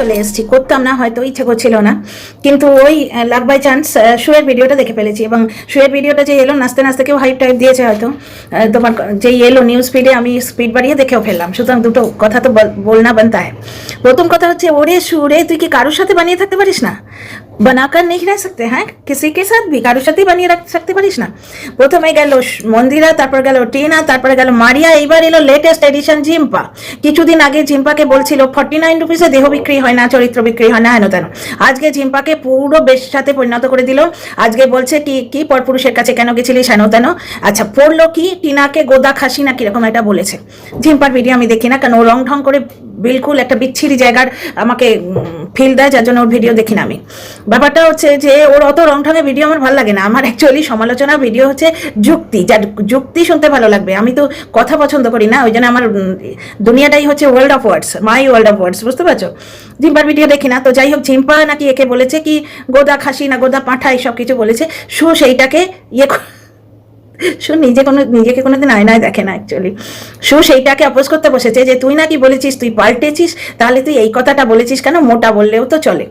চলে এসেছি, করতাম না, হয়তো ইচ্ছে করছিল না। কিন্তু ওই লাক বাই চান্স শুয়ের ভিডিওটা দেখে ফেলেছি এবং শুয়ের ভিডিওটা যে এলো নাস্তে নাস্তে কেউ হাইপ টাইপ দিয়েছে হয়তো। তোমার যেই এলো নিউজ ফিডে আমি স্পিড বাড়িয়ে দেখেও ফেললাম। সুতরাং দুটো কথা তো বল- বলনা বানতা হয় প্রথম কথা হচ্ছে, ওরে সুরে, তুই কি কারোর সাথে বানিয়ে থাকতে পারিস না? বানাকার নেই রহ सकते হ্যাঁ কিসি কে সাথ ভি কারোর সাথেই বানিয়ে রাখতে পারিস না প্রথমে গেল স- মন্দিরা তারপর গেল টিনা তারপরে গেল মারিয়া এইবার এলো লেটেস্ট এডিশন জিম্পা কিছুদিন আগে জিম্পাকে বলছিল ফর্টি নাইন রুপিসে দেহ বিক্রি হয় না চরিত্র বিক্রি হয় না হেন তেন আজকে জিম্পাকে পুরো বেশ সাথে পরিণত করে দিল আজকে বলছে কি কি পরপুরুষের কাছে কেন গেছিলিস হেন তেন আচ্ছা পড়লো কি টিনাকে গোদা খাসি না কিরকম একটা বলেছে জিম্পার ভিডিও আমি দেখি না কারণ ও রং ঢং করে বিলকুল একটা বিচ্ছিরি জায়গার আমাকে ফিল দেয়, যার জন্য ওর ভিডিও দেখি না আমি। ব্যাপারটা হচ্ছে যে ওর অত রং ঢঙের ভিডিও আমার ভালো লাগে না। আমার অ্যাকচুয়ালি সমালোচনা ভিডিও হচ্ছে যুক্তি, যার যুক্তি শুনতে ভালো লাগবে। আমি তো কথা পছন্দ করি না, ওই জন্য আমার দুনিয়াটাই হচ্ছে world of words my world of words বুঝতে পারছ? জিম্পার ভিডিও দেখি না, তো যাই হোক, জিম্পা নাকি একে বলেছে কি, গোদা খাসি না গোদা পাঁঠা এইসব কিছু বলেছে, সু সেইটাকে ইয়ে সু নিজে কোনো, নিজেকে কোনো দিন আয়নায় দেখে না অ্যাকচুয়ালি সু সেইটাকে অপোজ করতে বসেছে যে, তুই নাকি বলেছিস, তুই পাল্টেছিস? তাহলে তুই এই কথাটা বলেছিস কেন? মোটা বললেও তো চলে।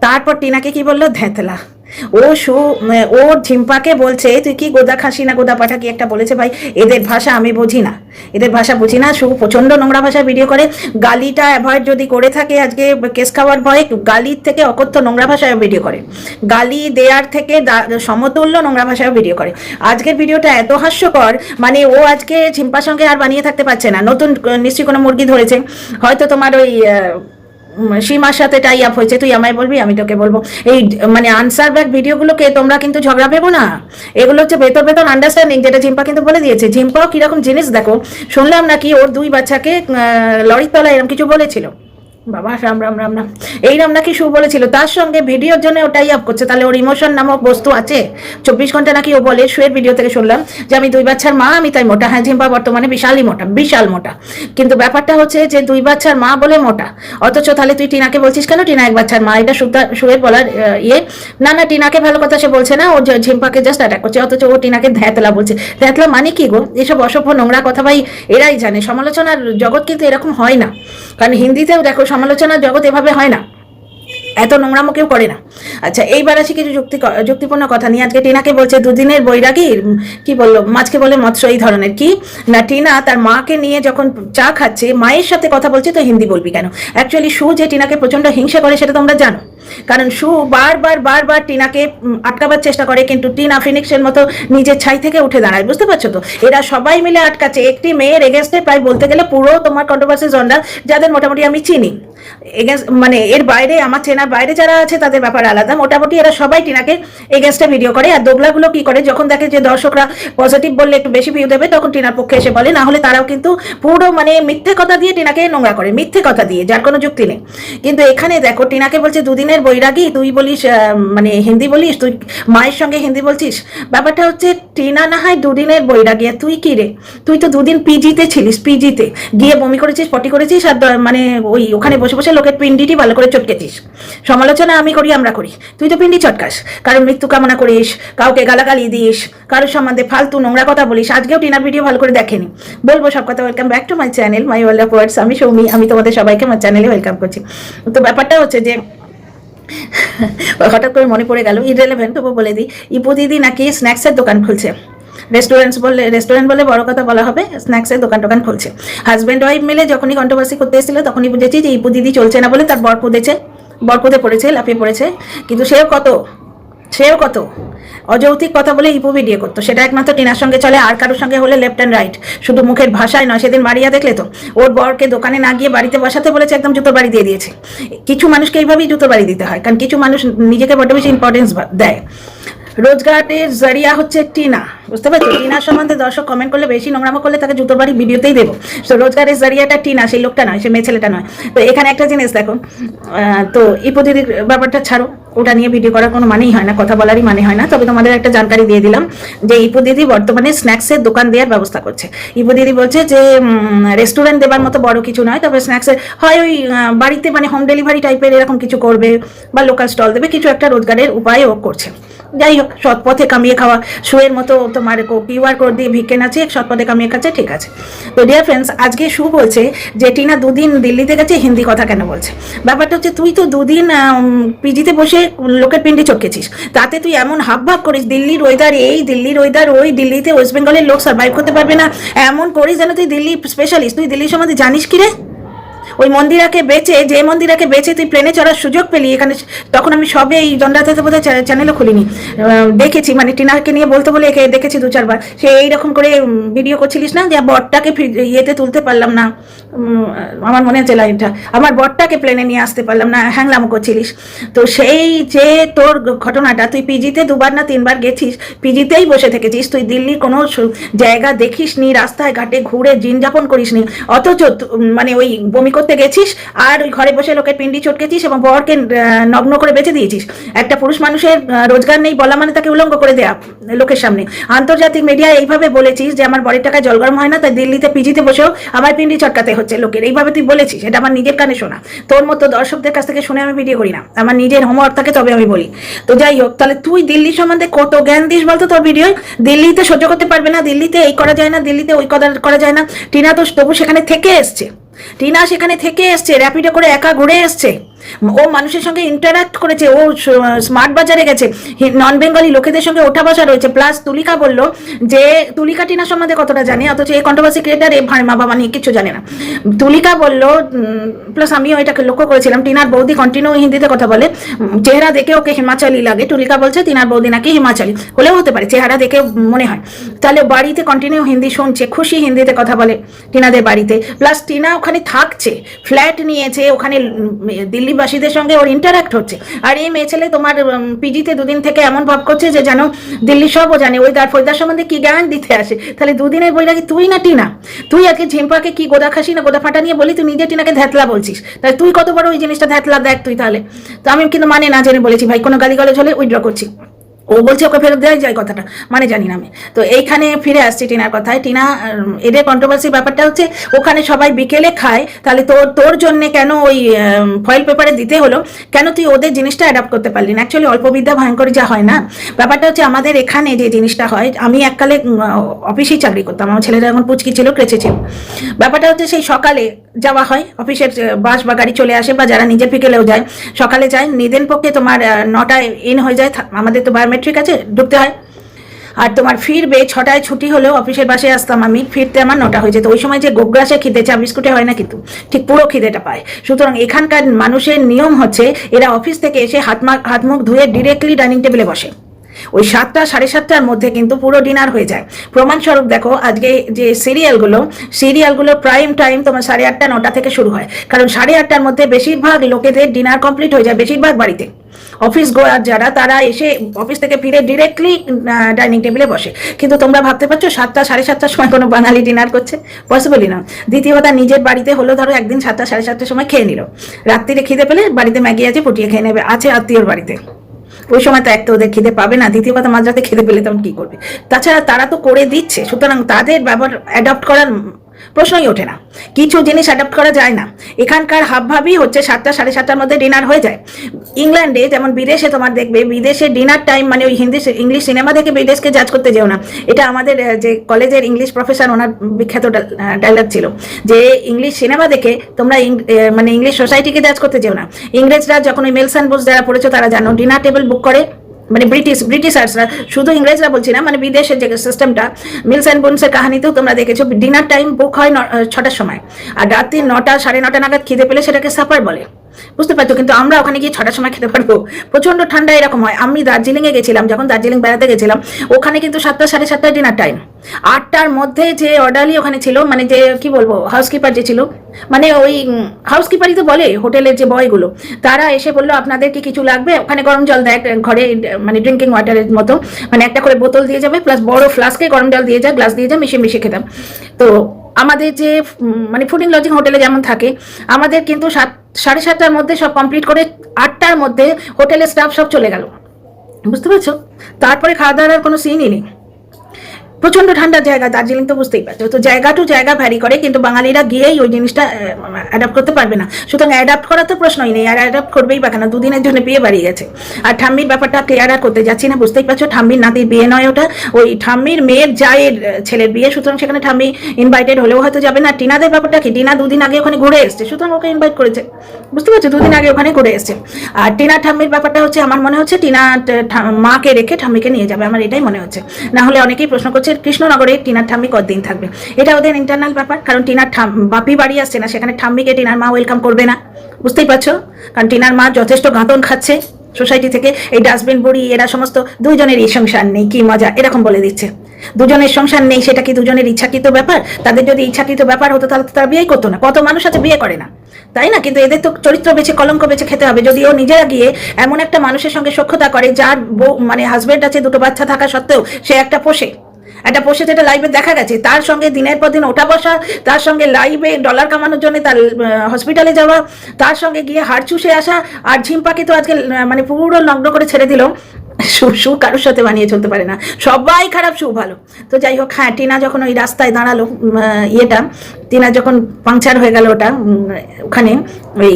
তারপর টিনাকে কি বলল? ধেঁতলা। ও সু উম, ও ঝিম্পাকে বলছে তুই কি গোদা খাসি না গোদা পাঠা কি একটা বলেছে ভাই এদের ভাষা আমি বুঝি না। এদের ভাষা বুঝি না সু প্রচণ্ড নোংরা ভাষায় ভিডিও করে। গালিটা অ্যাভয়েড যদি করে থাকে আজকে কেস খাওয়ার ভয়ে গালির থেকে অকথ্য নোংরা ভাষায় ভিডিও করে। গালি দেয়ার থেকে সমতুল্য নোংরা ভাষায় ভিডিও করে। আজকের ভিডিওটা এত হাস্যকর মানে ও আজকে ঝিম্পার সঙ্গে আর বানিয়ে থাকতে পারছে না। নতুন নিশ্চয়ই কোনো মুরগি ধরেছে। হয়তো তোমার ওই সীমার সাথে টাই আপ হয়েছে। তুই আমায় বলবি, আমি তোকে বলব। এই মানে আনসার ব্যাক ভিডিওগুলোকে তোমরা কিন্তু ঝগড়া পেবো না। এগুলো হচ্ছে ভেতর ভেতর আন্ডারস্ট্যান্ডিং যেটা ঝিম্পা কিন্তু বলে দিয়েছে। ঝিম্পাও কীরকম জিনিস দেখো, শুনলাম নাকি ওর দুই বাচ্চাকে লরির তলায় এরকম কিছু বলেছিল। বাবা, রাম রাম রাম রাম। এই রাম নাকি শু বলেছিল, তার সঙ্গে ভিডিওর জন্য ওটাই আপ করছে, তাহলে ওর ইমোশন নামক বস্তু আছে? চব্বিশ ঘণ্টা নাকি ও বলে শুয়ের ভিডিও থেকে শুনলাম যে আমি দুই বাচ্চার মা, আমি তাই মোটা। হ্যাঁ ঝিম্পা বর্তমানে বিশালই মোটা, বিশাল মোটা। কিন্তু ব্যাপারটা হচ্ছে যে দুই বাচ্চার মা বলে মোটা। অথচ তাহলে তুই টিনাকে বলছিস কেন? টিনা এক বাচ্চার মা। এটা সুতা শুয়ের বলার ইয়ে। না না, টিনাকে ভালো কথা সে বলছে না, ও ঝিম্পাকে জাস্ট অ্যাটাক করছে, অথচ ও টিনাকে ধ্যাতলা বলছে। ধ্যাতলা মানে কি গো? এসব অসভ্য নোংরা কথা ভাই, এরাই জানে। সমালোচনার জগৎ কিন্তু এরকম হয় না। কারণ হিন্দিতেও দেখো সমালোচনার জগৎ এভাবে হয় না। এত নোংরামো কেউ করে না। আচ্ছা এইবার আসি কিছু যুক্তি যুক্তিপূর্ণ কথা নিয়ে। আজকে টিনাকে বলছে, দুদিনের বৈরাগী কি বলল? মাছকে বলে মৎস্য, এই ধরনের কি? না, টিনা তার মাকে নিয়ে যখন চা খাচ্ছে, মায়ের সাথে কথা বলছে, তো হিন্দি বলবি কেন? অ্যাকচুয়ালি সু যে টিনাকে প্রচণ্ড হিংসা করে, সেটা তোমরা জানো। কারণ সু বারবার বারবার টিনাকে আটকাবার চেষ্টা করে, কিন্তু টিনা ফিনিক্সের মতো নিজের ছাই থেকে উঠে দাঁড়ায়, বুঝতে পারছ তো? এরা সবাই মিলে আটকাচ্ছে। একটি মেয়ের এগেনস্টে প্রায় বলতে গেলে পুরো তোমার কন্ট্রোভার্সি জনরা যাদের মোটামুটি আমি চিনি। মানে এর বাইরে, আমার চেনার বাইরে যারা আছে, তাদের ব্যাপার আলাদা। মোটামুটি এরা সবাই টিনাকে এগেনস্টে ভিডিও করে। আর দোগলাগুলো কি করে? যখন দেখে যে দর্শকরা পজিটিভ বললে একটু বেশি ভিউ দেবে, তখন টিনার পক্ষে এসে বলে। না হলে তারাও কিন্তু পুরো মানে মিথ্যে কথা দিয়ে টিনাকে নোংরা করে। মিথ্যে কথা দিয়ে, যার কোনো যুক্তি নেই। কিন্তু এখানে দেখো, টিনাকে বলছে, দুদিনের বৈরাগী, তুই বলিস মানে হিন্দি বলিস, তুই মায়ের সঙ্গে হিন্দি বলছিস? ব্যাপারটা হচ্ছে, টিনা না হয় দুদিনের বৈরাগী। আর তুই কি রে? তুই তো দুদিন পিজিতে ছিলিস পিজিতে গিয়ে বমি করেছিস, পটি করেছিস, আর মানে ওই ওখানে বসে বসে বসে লোকের পিন্ডিটি ভালো করে চটকেছিস। সমালোচনা আমি করি, আমরা করি। তুই তো পিন্ডি চটকাস। কারোর মৃত্যু কামনা করিস, কাউকে গালাগালি দিস, কারোর সম্বন্ধে ফালতু নোংরা কথা বলিস। আজকেও টিনার ভিডিও ভালো করে দেখেনি। বলব সব কথা welcome back to my channel my world of words আমি সৌমি, আমি তোমাদের সবাইকে আমার চ্যানেলে ওয়েলকাম করছি। তো ব্যাপারটা হচ্ছে যে, হঠাৎ করে মনে পড়ে গেল ইরেলেভেন্ট তবু বলে দিই, ইপু দিদি নাকি স্ন্যাক্সের দোকান খুলছে। রেস্টুরেন্টস বলে রেস্টুরেন্ট বলে বড় কথা বলা হবে স্ন্যাক্সের দোকান টোকান খুলছে। হাজব্যান্ড ওয়াইফ মিলে যখনই কন্ট্রোভার্সি করতে এসেছিল, তখনই বুঝেছি যে ইপু দিদি চলছে না বলে তার বর কুদেছে বর কুদে পড়েছে, লাফিয়ে পড়েছে। কিন্তু সেও কত? সেও কত? অযৌক্তিক কথা বলে ইপু ভিডিও করতো। সেটা একমাত্র টিনার সঙ্গে চলে, আর কারোর সঙ্গে হলে লেফট অ্যান্ড রাইট শুধু মুখের ভাষায় নয়, সেদিন মারিয়া দেখলে তো, ওর বরকে দোকানে না গিয়ে বাড়িতে বসাতে বলেছে, একদম জুতোর বাড়ি দিয়ে দিয়েছে। কিছু মানুষকে এইভাবেই জুতোর বাড়ি দিতে হয়, কারণ কিছু মানুষ নিজেকে বড্ড বেশি ইম্পর্টেন্স দেয়। রোজগারের জরিয়া হচ্ছে টিনা, বুঝতে পারছ? টিনার সম্বন্ধে দর্শক কমেন্ট করলে বেশি নোংরামো করলে তাকে জুতোর বাড়ি ভিডিওতেই দেবো। তো রোজগারের জরিয়াটা টিনা, সেই লোকটা নয়, সে মেয়ে ছেলেটা নয়। তো এখানে একটা জিনিস দেখো তো ইপদিদির ব্যাপারটা ছাড়ো, ওটা নিয়ে ভিডিও করার কোনো মানেই হয় না, কথা বলারই মানে হয় না। তবে তোমাদের একটা জানকারি দিয়ে দিলাম যে ইপু দিদি বর্তমানে স্ন্যাক্সের দোকান দেওয়ার ব্যবস্থা করছে। ইপু দিদি বলছে যে রেস্টুরেন্ট দেবার মতো বড় কিছু নয়, তবে স্ন্যাক্সের হয় ওই বাড়িতে মানে হোম ডেলিভারি টাইপের এরকম কিছু করবে বা লোকাল স্টল দেবে, কিছু একটা রোজগারের উপায় ও করছে। যাই হোক সৎ পথে কামিয়ে খাওয়া, শুয়ের মতো তোমার কিউআর কোড দিয়ে ভিক্ষে নাচে সৎ পথে কামিয়ে খাচ্ছে, ঠিক আছে। তো ডিয়ার ফ্রেন্ডস আজকে শু বলছে যে টিনা দুদিন দিল্লিতে গেছে, হিন্দি কথা কেন বলছে? ব্যাপারটা হচ্ছে তুই তো দুদিন পিজিতে বসে লোকের পিন্ডি চটকেছিস। তাতে তুই এমন হাব ভাব করিস, দিল্লির ওয়েদার এই, দিল্লির ওয়েদার ওই, দিল্লিতে ওয়েস্ট বেঙ্গলের লোক সার্ভাইভ করতে পারবে না। এমন করিস যেন তুই দিল্লি স্পেশালিস্ট তুই দিল্লির সম্বন্ধে জানিস কি রে? ওই মন্দিরাকে বেচে, যে মন্দিরাকে বেচে তুই প্লেনে চড়ার সুযোগ পেলি, এখানে তখন আমি সবে এই দণ্ডাতে বোধহয় চ্যানেলও খুলিনি। দেখেছি মানে টিনাকে নিয়ে বলতে বলে একে দেখেছি দু চারবার। সে এইরকম করে ভিডিও করছিলিস না যে বরটাকে ইয়েতে তুলতে পারলাম না। আমার মনে আছে লাইনটা, আমার বরটাকে প্লেনে নিয়ে আসতে পারলাম না, হ্যাংলাম করছিলিস। তো সেই যে তোর ঘটনাটা, তুই পিজিতে দুবার না তিনবার গেছিস, পিজিতেই বসে থেকেছিস, তুই দিল্লির কোনো জায়গা দেখিস নি রাস্তায় ঘাটে ঘুরে দিন যাপন করিস নি অথচ মানে ওই বমি করতে গেছিস, আর ওই ঘরে বসে লোকের পিন্ডি চটকেছিস এবং বরকে নগ্ন করে বেঁচে দিয়েছিস। একটা পুরুষ মানুষের রোজগার নেই বলা মানে তাকে উলঙ্গ করে দেয়া লোকের সামনে। আন্তর্জাতিক মিডিয়া এইভাবে বলেছিস যে আমার বরের টাকায় জল গরম হয় না, তাই দিল্লিতে পিজিতে বসেও আমার পিন্ডি চটকাতে হচ্ছে লোকের। এইভাবে তুই বলেছিস, এটা আমার নিজের কানে শোনা। তোর মতো দর্শকদের কাছ থেকে শুনে আমি ভিডিও করি না। আমার নিজের হোমওয়ার্ক থাকে, তবে আমি বলি। তো যাই হোক, তাহলে তুই দিল্লি সম্বন্ধে কত জ্ঞান দিস বলতো তোর ভিডিও দিল্লিতে সহ্য করতে পারবে না, দিল্লিতে এই করা যায় না, দিল্লিতে ওই করা যায় না। টিনা তো তবু সেখানে থেকে এসছে। টিনা সেখানে থেকে এসছে র্যাপিডো করে একা ঘুরে এসছে। ও মানুষের সঙ্গে ইন্টারাক্ট করেছে ও স্মার্ট বাজারে গেছে নন বেঙ্গলি লোকেদের সঙ্গে ওঠা বসা রয়েছে প্লাস তুলিকা বলল যে তুলিকা টিনা সম্বন্ধে কতটা জানে অথচ এই কন্ট্রোভার্সি ক্রিয়েটার এ ভাই মা বাবা নিয়ে কিছু জানে না। তুলিকা বলল প্লাস আমিও এটাকে লক্ষ্য করেছিলাম টিনার বৌদি কন্টিনিউ হিন্দিতে কথা বলে চেহারা দেখে ওকে হিমাচলি লাগে তুলিকা বলছে টিনার বৌদি নাকি হিমাচলি হলেও হতে পারে চেহারা দেখে মনে হয়। তাহলে বাড়িতে কন্টিনিউ হিন্দি শুনছে খুশি হিন্দিতে কথা বলে টিনাদের বাড়িতে প্লাস টিনা ওখানে থাকছে ফ্ল্যাট নিয়েছে ওখানে উম, দিল্লিবাসীদের সঙ্গে ওর ইন্টারাক্ট হচ্ছে। আর এই মেয়ে ছেলে তোমার পিজিতে দুদিন থেকে এমন ভাব করছে যে যেন দিল্লি সবও জানে। ওই তার ফৈদার সম্বন্ধে কি জ্ঞান দিতে আসে? তাহলে দুদিনের বই লাগে তুই না টিনা? তুই আজকে ঝিম্পাকে কি গোদা খাসি না গোদা ফাটা নিয়ে বলি তুই নিজে টিনাকে ধ্যাতলা বলছিস। তাহলে তুই কত বড় ওই জিনিসটা ধ্যাতলা দেখ তুই তাহলে। তো আমি কিন্তু মানে না জেনে বলেছি, ভাই। কোনো গালি গালাজ হলে উইড্র করছি। ও বলছে ওকে ফেরত দেওয়াই যায় কথাটা মানে জানি না আমি। তো এইখানে ফিরে আসছি টিনার কথায়। টিনা এদের কন্ট্রোভার্সি ব্যাপারটা হচ্ছে, ওখানে সবাই বিকেলে খায়, তাহলে তোর তোর জন্যে কেন ওই ফয়েল পেপারে দিতে হলো? কেন তুই ওদের জিনিসটা অ্যাডাপ্ট করতে পারলি না? অ্যাকচুয়ালি অল্প বিদ্যা ভয়ঙ্কর যা হয় না। ব্যাপারটা হচ্ছে, আমাদের এখানে যে জিনিসটা হয়, আমি এককালে অফিসেই চাকরি করতাম। আমার ছেলেরা এখন পুচকি ছিল, ক্রেচে ছিল। ব্যাপারটা হচ্ছে, সেই সকালে যাওয়া হয় অফিসের বাস বা গাড়ি চলে আসে বা যারা নিজের বিকেলেও যায়, সকালে যায়, নিদেন পক্ষে তোমার নটায় ইন হয়ে যায় আমাদের তো বায়োমেট্রিক আছে? ঢুকতে হয়। আর তোমার ফিরবে, ছটায় ছুটি হলেও অফিসের বাসে আসতাম আমি। ফিরতে আমার নটা হয়ে যেত। ওই সময় যে গোগ্রাসে খিদে চা বিস্কুটে হয় না কিন্তু। ঠিক পুরো খিদেটা পায়। সুতরাং এখানকার মানুষের নিয়ম হচ্ছে, এরা অফিস থেকে এসে হাত হাত মুখ ধুয়ে ডিরেক্টলি ডাইনিং টেবিলে বসে। ওই সাতটা, সাড়ে সাতটার মধ্যে কিন্তু পুরো ডিনার হয়ে যায়। প্রমাণস্বরূপ দেখো, আজকে যে সিরিয়ালগুলো সিরিয়ালগুলো প্রাইম টাইম তোমার সাড়ে আটটা, নটা থেকে শুরু হয়। কারণ সাড়ে আটটার মধ্যে বেশিরভাগ লোকেদের ডিনার কমপ্লিট হয়ে যায়, বেশিরভাগ বাড়িতে। অফিস গোয়ার যারা, তারা এসে অফিস থেকে ফিরে ডিরেক্টলি ডাইনিং টেবিলে বসে। কিন্তু তোমরা ভাবতে পারছ, সাতটা, সাড়ে সাতটার সময় কোনো বাঙালি ডিনার করছে? পসিবলই না। দ্বিতীয় কথা, নিজের বাড়িতে হলো ধরো একদিন সাতটা, সাড়ে সাতটার সময় খেয়ে নিল। রাত্রিরে খিদে পেলে বাড়িতে ম্যাগি আছে ফুটিয়ে খেয়ে নেবে। আছে আত্মীয়র বাড়িতে। ওই সময় তো এক তো ওদের খেতে পাবে না, দ্বিতীয় কথা মাঝরাতে খেতে পেলে তখন কি করবে? তাছাড়া তারা তো করে দিচ্ছে, সুতরাং তাদের ব্যবহার অ্যাডাপ্ট করার প্রশ্নই ওঠে না। কিছু জিনিস অ্যাডাপ্ট করা যায় না। এখানকার হাবভাবই হচ্ছে সাতটা, সাড়ে সাতটার মধ্যে ডিনার হয়ে যায়। ইংল্যান্ডে যেমন বিদেশে তোমার দেখবে, বিদেশে ডিনার টাইম মানে ওই হিন্দি ইংলিশ সিনেমা দেখে বিদেশকে জাজ করতে যেও না। এটা আমাদের যে কলেজের ইংলিশ প্রফেসর ওনার বিখ্যাত ডায়লগ ছিল যে ইংলিশ সিনেমা দেখে তোমরা মানে ইংলিশ সোসাইটিকে জাজ করতে যেও না। ইংরেজরা যখন ওই মেলসান বোস যারা পড়েছো, তারা জানো ডিনার টেবিল বুক করে। মানে ব্রিটিশ, ব্রিটিশার্সরা শুধু ইংরেজরা বলছি না মানে বিদেশের যে সিস্টেমটা মিলস অ্যান্ড বোনসের কাহিনীতেও তোমরা দেখেছ ডিনার টাইম বুক হয় ছটার সময়। আর রাত্রি নটা, সাড়ে নটা নাগাদ খিদে পেলে সেটাকে সাপার বলে। বুঝতে পারছ? কিন্তু আমরা ওখানে গিয়ে ছটার সময় খেতে পারব। প্রচণ্ড ঠান্ডা এরকম হয়। আমি দার্জিলিংয়ে গেছিলাম, যখন দার্জিলিং বেড়াতে গেছিলাম, ওখানে কিন্তু সাতটা, সাড়ে সাতটায় ডিনার টাইম আটটার মধ্যে যে অর্ডারলি ওখানে ছিল মানে যে, কি বলব হাউসকিপার যে ছিল মানে ওই হাউসকিপারই তো বলে হোটেলের যে বয়গুলো তারা এসে বলল, আপনাদের কি কিছু লাগবে? ওখানে গরম জল দেয় ঘরে মানে ড্রিঙ্কিং ওয়াটারের মতো। মানে একটা করে বোতল দিয়ে যাবে প্লাস বড় ফ্লাস্কে গরম জল দিয়ে যায় গ্লাস দিয়ে যায়, মিশিয়ে মিশিয়ে খেতাম। তো আমাদের যে মানে ফুডিং লজিং হোটেলে যেমন থাকে, আমাদের কিন্তু সাত, সাড়ে সাতটার মধ্যে সব কমপ্লিট করে আটটার মধ্যে হোটেলের স্টাফ সব চলে গেল। বুঝতে পারছ? তারপরে খাওয়া দাওয়ার কোনো সিনই নেই। প্রচণ্ড ঠান্ডার জায়গা, দার্জিলিং তো বুঝতেই পারছ। তো জায়গা টু জায়গা ভ্যারি করে, কিন্তু বাঙালিরা গিয়েই ওই জিনিসটা অ্যাডাপ্ট করতে পারবে না। সুতরাং অ্যাডাপ্ট করার তো প্রশ্নই নেই, আর অ্যাডাপ্ট করবেই বা কেন? দুদিনের জন্য বিয়ে বাড়ি গেছে। আর ঠাম্মির ব্যাপারটা ক্লিয়ার করতে যাচ্ছি না, বুঝতেই পারছ? ঠাম্মির নাতির বিয়ে নয় ওটা। ওই ঠাম্মির মেয়ের জায়ের ছেলের বিয়ে, সুতরাং সেখানে ঠাম্মি ইনভাইটেড হলেও হয়তো যাবে না। টিনাদের ব্যাপারটা কি? টিনা দুদিন আগে ওখানে ঘুরে এসছে, সুতরাং ওকে ইনভাইট করেছে। বুঝতে পারছ? দুদিন আগে ওখানে ঘুরে এসছে। আর টিনা, ঠাম্মির ব্যাপারটা হচ্ছে, আমার মনে হচ্ছে টিনা মাকে রেখে ঠাম্মিকে নিয়ে যাবে, আমার এটাই মনে হচ্ছে। না হলে অনেকেই প্রশ্ন করছে কৃষ্ণনগরে টিনার ঠাম্মি কতদিন থাকবে? এটা ওদের ইন্টারনাল ব্যাপার, কারণ টিনার বাপি বাড়ি আসছে না, সেখানে ঠাম্মিকে টিনার মা ওয়েলকাম করবে না। বুঝতেই পারছ? কারণ টিনার মা যথেষ্ট গাঁতন খাচ্ছে সোসাইটি থেকে। এই ডাস্টবিন বুড়ি, এরা সমস্ত দুজনেরই সংসার নেই, কি মজা, এরকম বলে দিচ্ছে। দুজনের সংসার নেই, সেটা কি দুজনের ইচ্ছাকৃত ব্যাপার? তাদের যদি ইচ্ছাকৃত ব্যাপার হতো, তাহলে তারা বিয়ে করতো না। কত মানুষ আছে বিয়ে করে না। তাই না? কিন্তু এদের তো চরিত্র বেছে, কলঙ্ক বেছে খেতে হবে। যদি ও নিজেরা গিয়ে এমন একটা মানুষের সঙ্গে সখ্যতা করে, যার বউ মানে হাজবেন্ড আছে, দুটো বাচ্চা থাকা সত্ত্বেও সে একটা পোষে। একটা পোষে যেটা লাইভে দেখা গেছে, তার সঙ্গে দিনের পর দিন ওঠা বসা, তার সঙ্গে লাইভে ডলার কামানোর জন্য তার হসপিটালে যাওয়া, তার সঙ্গে গিয়ে হাড় চুষে আসা, আর ঝিম্পাকে তো আজকে মানে পুরো লগ্ন করে ছেড়ে দিল। সু সু কারোর সাথে বানিয়ে চলতে পারে না। সবাই খারাপ, সু ভালো। তো যাই হোক হ্যাঁ টিনা যখন ওই রাস্তায় দাঁড়াল ইয়েটা, টিনা যখন পাংচার হয়ে গেল ওটা ওখানে, ওই,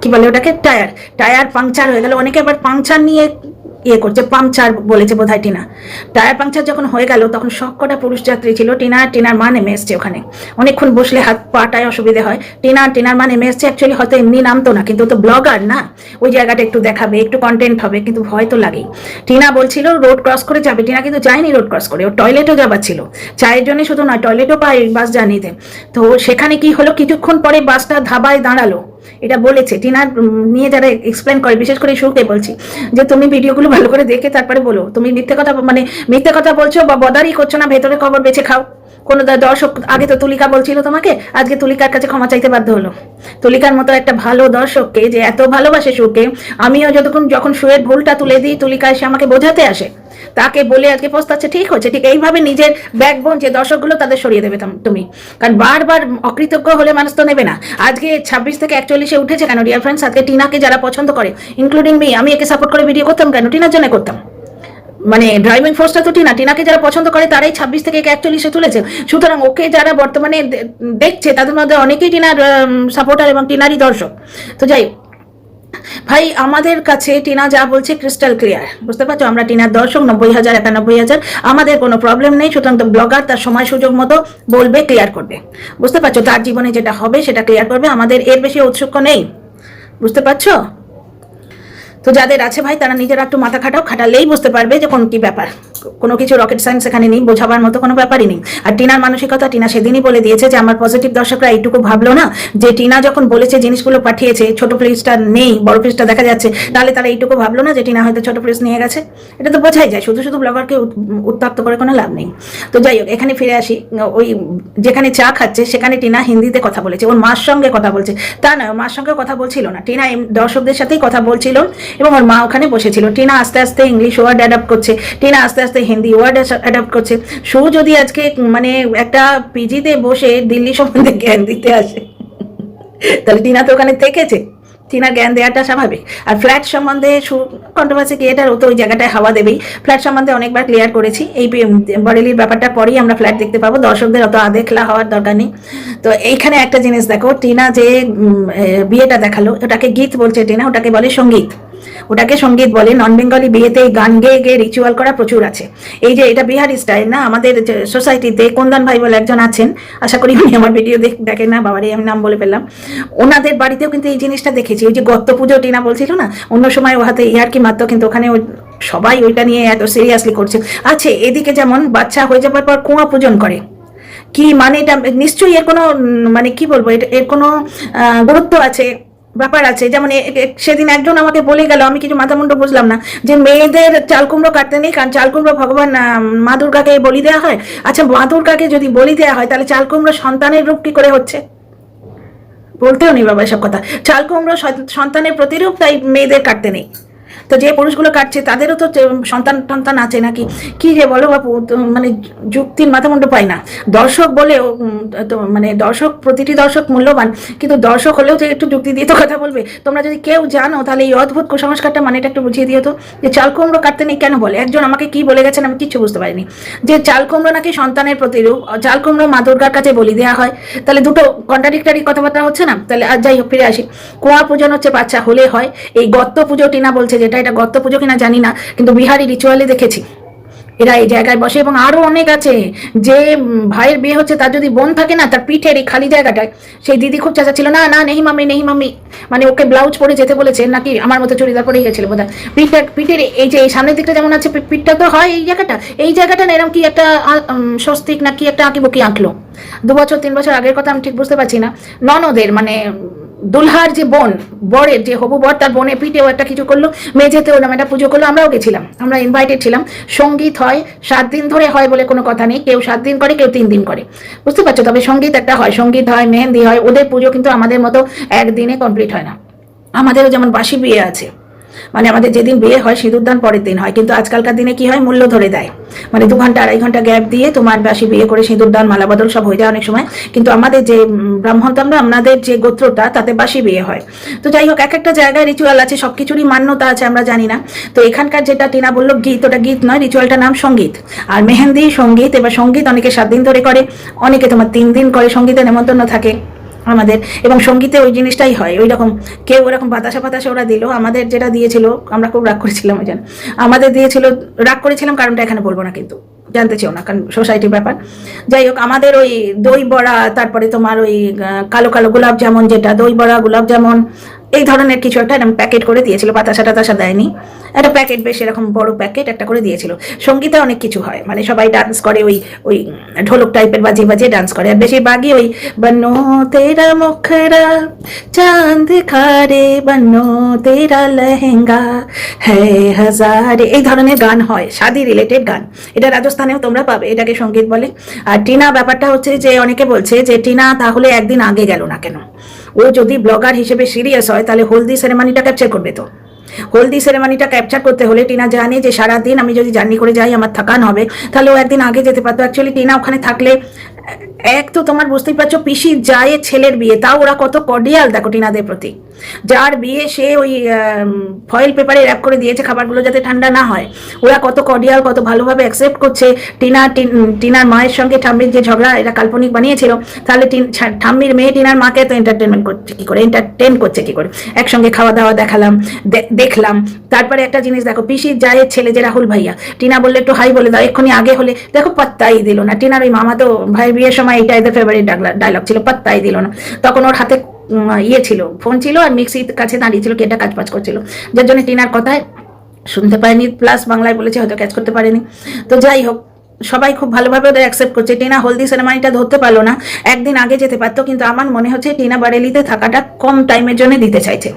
কি বলে ওটাকে টায়ার টায়ার পাংচার হয়ে গেল। অনেকে আবার পাংচার নিয়ে ইয়ে করছে পাংচার বলেছে বোধহয় টিনা। টায়ার পাংচার যখন হয়ে গেল, তখন সব কটা পুরুষ যাত্রী ছিল, টিনা আর টিনার মা নেমে এসছে ওখানে। অনেকক্ষণ বসলে হাত পাটায় অসুবিধে হয়। টিনা আর টিনার মা নেমে এসছে অ্যাকচুয়ালি হয়তো এমনি নামতো না, কিন্তু তো ব্লগার না। ওই জায়গাটা একটু দেখাবে, একটু কন্টেন্ট হবে, কিন্তু ভয় তো লাগেই। টিনা বলছিল রোড ক্রস করে যাবে। টিনা কিন্তু যায়নি রোড ক্রস করে, ও টয়লেটও যাবার ছিল। চায়ের জন্য শুধু নয় টয়লেটও পায় বাস জার্নিতে তো সেখানে কি হলো? কিছুক্ষণ পরে বাসটা ধাবায় দাঁড়াল। এটা বলেছে। টিনার নিয়ে যারা এক্সপ্লেন করে, বিশেষ করে শুরুতে বলছি, যে তুমি ভিডিওগুলো ভালো করে দেখে তারপরে বলো। তুমি মিথ্যে কথা মানে মিথ্যে কথা বলছো বা বদারি করছ না, ভেতরে খবর বেছে খাও। কোনো দর্শক আগে তো তুলিকা বলছিল তোমাকে, আজকে তুলিকার কাছে ক্ষমা চাইতে বাধ্য হলো। তুলিকার মতো একটা ভালো দর্শককে যে এত ভালোবাসে সুরকে, আমিও যতক্ষণ যখন সুয়ের ভুলটা তুলে দিই, তুলিকা এসে আমাকে বোঝাতে আসে। তাকে বলে আজকে পস্তাচ্ছে, ঠিক হচ্ছে ঠিক এইভাবে নিজের ব্যাকবোন যে দর্শকগুলো তাদের সরিয়ে দেবে তুমি কারণ বারবার অকৃতজ্ঞ হলে মানুষ তো নেবে না। আজকে ছাব্বিশ থেকে একচল্লিশে উঠেছে কেন ডিয়ার ফ্রেন্ডস আজকে টিনাকে যারা পছন্দ করে ইনক্লুডিং মি আমি একে সাপোর্ট করে ভিডিও করতাম কেন? টিনার জন্য করতাম। মানে ড্রাইভিং ফোর্সটা তো টিনা, টিনাকে যারা পছন্দ করে তারাই ছাব্বিশ থেকে একে একচল্লিশে তুলেছে। সুতরাং ওকে যারা বর্তমানে দেখছে তাদের মধ্যে অনেকেই টিনার সাপোর্টার এবং টিনারই দর্শক। তো যাই ভাই আমাদের কাছে টিনা যা বলছে ক্রিস্টাল ক্লিয়ার বুঝতে পারছ? আমরা টিনার দর্শক, নব্বই হাজার, একানব্বই হাজার, আমাদের কোনো প্রবলেম নেই, সুতরাং ব্লগার তার সময় সুযোগ মতো বলবে ক্লিয়ার করবে। বুঝতে পারছ? তার জীবনে যেটা হবে সেটা ক্লিয়ার করবে। আমাদের এর বেশি ঔৎসুক্য নেই। বুঝতে পারছ? তো যাদের আছে ভাই, তারা নিজেরা একটু মাথা খাটাও, খাটালেই বুঝতে পারবে যে কোন কি ব্যাপার। কোনো কিছু রকেট সায়েন্স এখানে নেই, বোঝাবার মতো কোনো ব্যাপারই নেই। আর টিনার মানসিকতা, টিনা সেদিনই বলে দিয়েছে যে, আমার পজিটিভ দর্শকরা এইটুকু ভাবলো না যে, টিনা যখন বলেছে জিনিসগুলো পাঠিয়েছে, ছোট ফ্রিজটা নেই, বড় ফ্রিজটা দেখা যাচ্ছে, তাহলে তারা এইটুকু ভাবলো না যে, টিনা হয়তো ছোট ফ্রিজ নিয়ে গেছে? এটা তো বোঝাই যায়, শুধু শুধু ব্লগারকে উত- উত্তপ্ত করে কোনো লাভ নেই। তো যাই হোক, এখানে ফিরে আসি। ওই যেখানে চা খাচ্ছে, সেখানে টিনা হিন্দিতে কথা বলেছে। ওর মার সঙ্গে কথা বলছে। তা নয় মার সঙ্গে কথা বলছিল না। টিনা দর্শকদের সাথেই কথা বলছিল। এবং ওর মা ওখানে বসেছিল। টিনা আস্তে আস্তে ইংলিশ ওয়ার্ড অ্যাডাপ্ট করছে। টিনা আস্তে আস্তে হিন্দি ওয়ার্ড অ্যাডাপ্ট করছে। সু যদি আজকে মানে একটা পিজিতে বসে দিল্লি সম্বন্ধে জ্ঞান দিতে আসে, তাহলে টিনা তো ওখানে থেকেছে। টিনার জ্ঞান দেওয়াটা স্বাভাবিক। আর ফ্ল্যাট সম্বন্ধে কন্ট্রোভার্সি ক্রিয়েটার ও তো ওই জায়গাটায় হাওয়া দেবেই। ফ্ল্যাট সম্বন্ধে অনেকবার ক্লিয়ার করেছি। এই বরেলির ব্যাপারটা পরেই আমরা ফ্ল্যাট দেখতে পাবো। দর্শকদের অত আদেখলা হওয়ার দরকার নেই। তো এইখানে একটা জিনিস দেখো, টিনা যে বিয়েটা দেখাল, ওটাকে গীত বলছে টিনা, ওটাকে বলে সংগীত। ওটাকে সংগীত বলে নন বেঙ্গলি বিয়েতে এই গান গেয়ে গেয়ে রিচুয়াল করা প্রচুর আছে। এই যে এটা বিহারি স্টাইল না, আমাদের সোসাইটিতে কোন্দান ভাই বলে একজন আছেন, আশা করি উনি আমার ভিডিও দেখেন না বাবারই আমি নাম বলে ফেললাম। ওনাদের বাড়িতেও কিন্তু এই জিনিসটা দেখেছি, ওই যে গত্ত পুজো টিনা বলছিল না, অন্য সময় ও হাতে ইয়ার কি মারতো কিন্তু ওখানে সবাই ওইটা নিয়ে এত সিরিয়াসলি করছে। আছে এদিকে যেমন বাচ্চা হয়ে যাবার পর কুয়া পূজন করে, কি মানে এটা নিশ্চয়ই এর কোনো মানে কি বলব, এর কোনো গুরুত্ব আছে? ব্যাপার আছে, যেমন সেদিন একজন আমাকে বলে গেল, আমি কিছু মাথা মুন্ড বুঝলাম না, যে মেয়েদের চালকুমড়ো কাটতে নেই, কারণ চালকুমড়ো ভগবান মা দুর্গাকে বলি দেওয়া হয়। আচ্ছা মা দুর্গাকে যদি বলি দেওয়া হয়, তাহলে চালকুমড়ো সন্তানের রূপ কি করে হচ্ছে? বলতেও নেই বাবা এসব কথা। চালকুমড়ো সন্তানের প্রতিরূপ, তাই মেয়েদের কাটতে নেই। তো যে পুরুষগুলো কাটছে, তাদেরও তো সন্তান টন্তান আছে নাকি? কি যে বলো বাপু মানে যুক্তির মাথা মুন্ড পায় না। দর্শক তো মানে দর্শক, প্রতিটি দর্শক মূল্যবান, কিন্তু দর্শক হলেও যে একটু যুক্তি দিয়ে তো কথা বলবে। তোমরা যদি কেউ জানো, তাহলে এই অদ্ভুত কুসংস্কারটা মানে এটা একটু বুঝিয়ে দিও তো। যে চাল কুমড়ো কাটতে নেই কেন বলে? একজন আমাকে কি বলে গেছেন আমি কিচ্ছু বুঝতে পারিনি। যে চাল কুমড়ো নাকি সন্তানের প্রতিরূপ চাল কুমড়ো মা দুর্গার কাছে বলি দেওয়া হয়। তাহলে দুটো কন্ট্রাডিক্টারি কথাবার্তা হচ্ছে না? তাহলে আর যাই হোক, ফিরে আসি। কুয়া পূজন হচ্ছে বাচ্চা হলে হয়। এই গত্ত পুজো টিনা বলছে যেটা এটা গত্ত পুজো কিনা জানি না, কিন্তু বিহারি রিচুয়ালে দেখেছি। এরা এই জায়গায় বসে এবং আরও অনেক আছে। যে ভাইয়ের বিয়ে হচ্ছে, তার যদি বোন থাকে না, তার পিঠের এই খালি জায়গাটায়, সেই দিদি খুব চাচা ছিল, না না নেহি মামি নেহি মামি। মানে ওকে ব্লাউজ পরে যেতে বলেছে, নাকি আমার মতো চুড়িদার পরে গেছিল বোধ পিঠটা পিঠের এই যে, এই সামনের দিকটা যেমন আছে পিঠটা তো হয় এই জায়গাটা। এই জায়গাটা না এরকম কি একটা স্বস্তিক না কি একটা আঁকি বুকি আঁকলো? দু বছর, তিন বছর আগের কথা আমি ঠিক বুঝতে পারছি না। ননদের মানে দুলহার যে বোন বরের যে হবু বর, তার বোনে পিঠেও একটা কিছু করল মেঝেতে ওরম একটা পুজো করল, আমরাও গেছিলাম, আমরা ইনভাইটেড ছিলাম। সংগীত হয়, সাত দিন ধরে হয় বলে কোনো কথা নেই, কেউ সাত দিন করে, কেউ তিন দিন করে। বুঝতে পারছ? তবে সংগীত একটা হয়, সংগীত হয়, মেহেন্দি হয়, ওদের পুজো কিন্তু আমাদের মতো একদিনে কমপ্লিট হয় না। আমাদেরও যেমন বাসি বিয়ে আছে মানে আমাদের যেদিন বিয়ে হয় সিঁদুরদান পরের দিন হয়। কিন্তু আজকালকার দিনে কি হয়? মূল্য ধরে দেয়। মানে দু ঘণ্টা আড়াই ঘণ্টা গ্যাপ দিয়ে তোমার বাসি বিয়ে করে সিঁদুরদান মালা বদল সব হয়ে যায় অনেক সময়। কিন্তু আমাদের যে উম, ব্রাহ্মণতামরা আমাদের যে গোত্রটা তাতে বাসি বিয়ে হয়। তো যাই হোক এক একটা জায়গায় রিচুয়াল আছে সব কিছুরই মান্যতা আছে আমরা জানি না। তো এখানকার যেটা টিনা বলল গীত ওটা গীত নয় রিচুয়ালটার নাম সংগীত। আর মেহেন্দি সংগীত এবার সংগীত অনেকে সাত দিন ধরে করে অনেকে তোমার তিন দিন করে সঙ্গীতের নেমন্তন্ন থাকে। আমাদের, এবং সঙ্গীতে ওই জিনিসটাই হয়। ওই রকম কেউ ওরকম বাতাসা বাতাসা ওরা দিল, আমাদের যেটা দিয়েছিল, আমরা খুব রাগ করেছিলাম ওই আমাদের দিয়েছিল, রাগ করেছিলাম কারণটা এখানে বলব না কিন্তু, জানতে চাও না, কারণ সোসাইটির ব্যাপার। যাই হোক, আমাদের ওই দই বড়া, তারপরে তোমার ওই কালো কালো গোলাপ যেমন যেটা, দই বড়া, গোলাপ জামুন এই ধরনের কিছু একটা এরকম প্যাকেট করে দিয়েছিল বাতাসা টাতাসা দেয়নি। একটা প্যাকেট বেশ এরকম বড় প্যাকেট একটা করে দিয়েছিল। সঙ্গীতে অনেক কিছু হয় মানে সবাই ডান্স করে ওই ওই ঢোলক টাইপের বাজিয়ে বাজিয়ে ডান্স করে। আর বেশিরভাগই ওই বনো তেরা মুখরা, চাঁদ খারে বনো তেরা লেহেঙ্গা হ্যাঁ হাজারে। এই ধরনের গান হয় শাদি রিলেটেড গান। এটা রাজস্থানেও তোমরা পাবে, এটাকে সংগীত বলে। আর টিনা ব্যাপারটা হচ্ছে যে, অনেকে বলছে যে, টিনা, তাহলে একদিন আগে গেল না কেন? ও যদি ব্লগার হিসেবে সিরিয়াস হয়, তাহলে হলদি সেরেমানিটা ক্যাপচার করবে তো। হলদি সেরেমানিটা ক্যাপচার করতে হলে টিনা জানে যে সারাদিন আমি যদি জার্নি করে যাই, আমার থাকান হবে। তাহলে ও একদিন আগে যেতে পারতো। অ্যাকচুয়ালি টিনা ওখানে থাকলে, এক তো তোমার বুঝতেই পারছ, পিসি যায় ছেলের বিয়ে, তাও ওরা কত কডিয়াল দেখো টিনাদের প্রতি। যার বিয়ে সে ওই ফয়েল পেপারে র্যাপ করে দিয়েছে খাবারগুলো যাতে ঠান্ডা না হয়। ওরা কত কর্ডিয়াল কত ভালোভাবে অ্যাকসেপ্ট করছে। টিনা টিনার মায়ের সঙ্গে ঠাম্মির যে ঝগড়া, এটা কাল্পনিক বানিয়েছিল। তাহলে ঠাম্মির মেয়ে টিনার মাকে তো এন্টারটেনমেন্ট করছে কি করে? এন্টারটেন করছে কি করে? একসঙ্গে খাওয়া দাওয়া দেখালাম দেখলাম। তারপরে একটা জিনিস দেখো, পিসির জায়ের ছেলে যে রাহুল ভাইয়া, টিনা বললে একটু হাই বলে দাও, এক্ষুনি আগে হলে, দেখো পাত্তাই দিল না। টিনার ওই মামা তো ভাই বিয়ের সময় এটা এদের ফেভারিট ডায়লগ ছিল, পাত্তাই দিল না। তখন ওর হাতে ইয়ে ছিল ফোন ছিল আর মিক্সির কাছে দাঁড়িয়ে ছিল কেটা কাজ বাজ করছিল। যার জন্য টিনার কথায় শুনতে পায়নি প্লাস বাংলায় বলেছে হয়তো ক্যাচ করতে পারেনি। তো যাই হোক, সবাই খুব ভালোভাবে ওদের অ্যাকসেপ্ট করছে। টিনা হলদি সেরেমানিটা ধরতে পারল না, একদিন আগে যেতে পারতো, কিন্তু আমার মনে হচ্ছে টিনা বারেলিতে থাকাটা কম টাইমের জন্য দিতে চাইছে।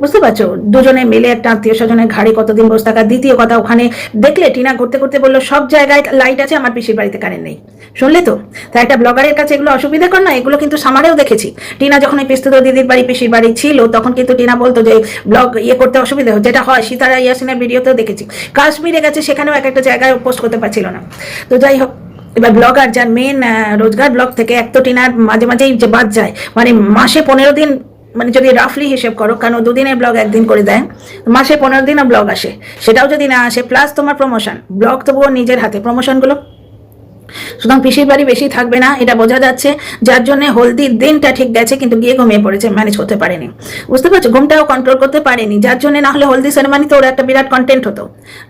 বুঝতে পারছ? দুজনে মিলে একটা আত্মীয় স্বজনের ঘাড়ে কতদিন বসে থাকা দ্বিতীয় কথা, ওখানে দেখলে টিনা ঘুরতে ঘুরতে বলল, সব জায়গায় লাইট আছে, আমার পিসির বাড়িতে কারেন্ট নেই। শুনলে তো? তাই একটা ব্লগারের কাছে এগুলো অসুবিধা কর না, এগুলো কিন্তু সামারেও দেখেছি। টিনা যখন ওই পিস্তুত দিদির বাড়ি, পিসির বাড়ি ছিল, তখন কিন্তু টিনা বলতো যে ব্লগ ইয়ে করতে অসুবিধা যেটা হয়, সীতারা ইয়াসিনের ভিডিওতেও দেখেছি। কাশ্মীরে গেছে, সেখানেও এক একটা জায়গায় পোস্ট করতে পারছিল না। তো যাই হোক, এবার ব্লগার যার মেন রোজগার ব্লগ থেকে, এক তো টিনার মাঝে মাঝেই যে বাদ যায় মানে মাসে পনেরো দিন মানে যদি রাফলি হিসেব করো, কারণ দুদিনের ব্লগ একদিন করে দেয়, মাসে পনেরো দিনও ব্লগ আসে, সেটাও যদি না আসে প্লাস তোমার প্রমোশন ব্লগ তবুও নিজের হাতে প্রমোশনগুলো সুতরাং পিসির বাড়ি বেশি থাকবে না, এটা বোঝা যাচ্ছে, যার জন্য হলদির দিনটা ঠিক গেছে, কিন্তু গিয়ে ঘুমিয়ে পড়েছে ম্যানেজ করতে পারেনি। বুঝতে পারছ? ঘুমটাও কন্ট্রোল করতে পারেনি, যার জন্য না হলে হলদি সেরেমানি তো ওর একটা বিরাট কন্টেন্ট হতো।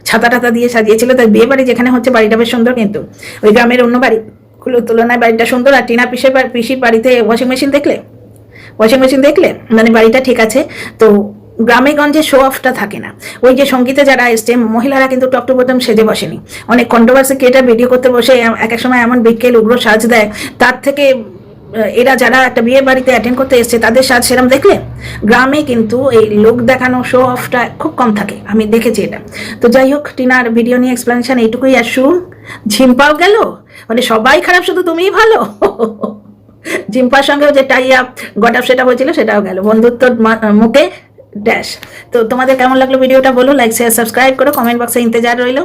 ছাতা টাতা দিয়ে সাজিয়েছিল তাই বিয়ে বাড়ি যেখানে হচ্ছে, বাড়িটা বেশ সুন্দর কিন্তু। ওই গ্রামের অন্য বাড়ি বাড়িগুলোর তুলনায় বাড়িটা সুন্দর, আর টিনা পিসের পিসির বাড়িতে ওয়াশিং মেশিন দেখলে? ওয়াশিং মেশিন দেখলে? মানে বাড়িটা ঠিক আছে, তো গ্রামে গঞ্জে শো অফটা থাকে না। ওই যে সঙ্গীতে যারা এসছে, মহিলারা কিন্তু টপ টু বটম সেজে বসেনি। অনেক কন্ট্রোভার্সি ক্রিয়েটার ভিডিও করতে বসে এক এক সময় এমন বিকেল উগ্র সাজ দেয়। তার থেকে এরা যারা একটা বিয়ে বাড়িতে অ্যাটেন্ড করতে এসছে, তাদের সাজ সেরম দেখলে? গ্রামে কিন্তু এই লোক দেখানো শো অফটা খুব কম থাকে। আমি দেখেছি এটা। তো যাই হোক, টিনার ভিডিও নিয়ে এক্সপ্লেনেশন এইটুকুই আর শু ঝিম্পাও গেল? মানে সবাই খারাপ, শুধু তুমিই ভালো? জিম্পার সঙ্গেও যে টাই আপ গট আপ সেটা হয়েছিল, সেটাও গেল। বন্ধুত্ব মুখে ড্যাশ তো তোমাদের কেমন লাগল ভিডিওটা বলো? লাইক শেয়ার সাবস্ক্রাইব করো কমেন্ট বক্সে ইন্তজার রইল।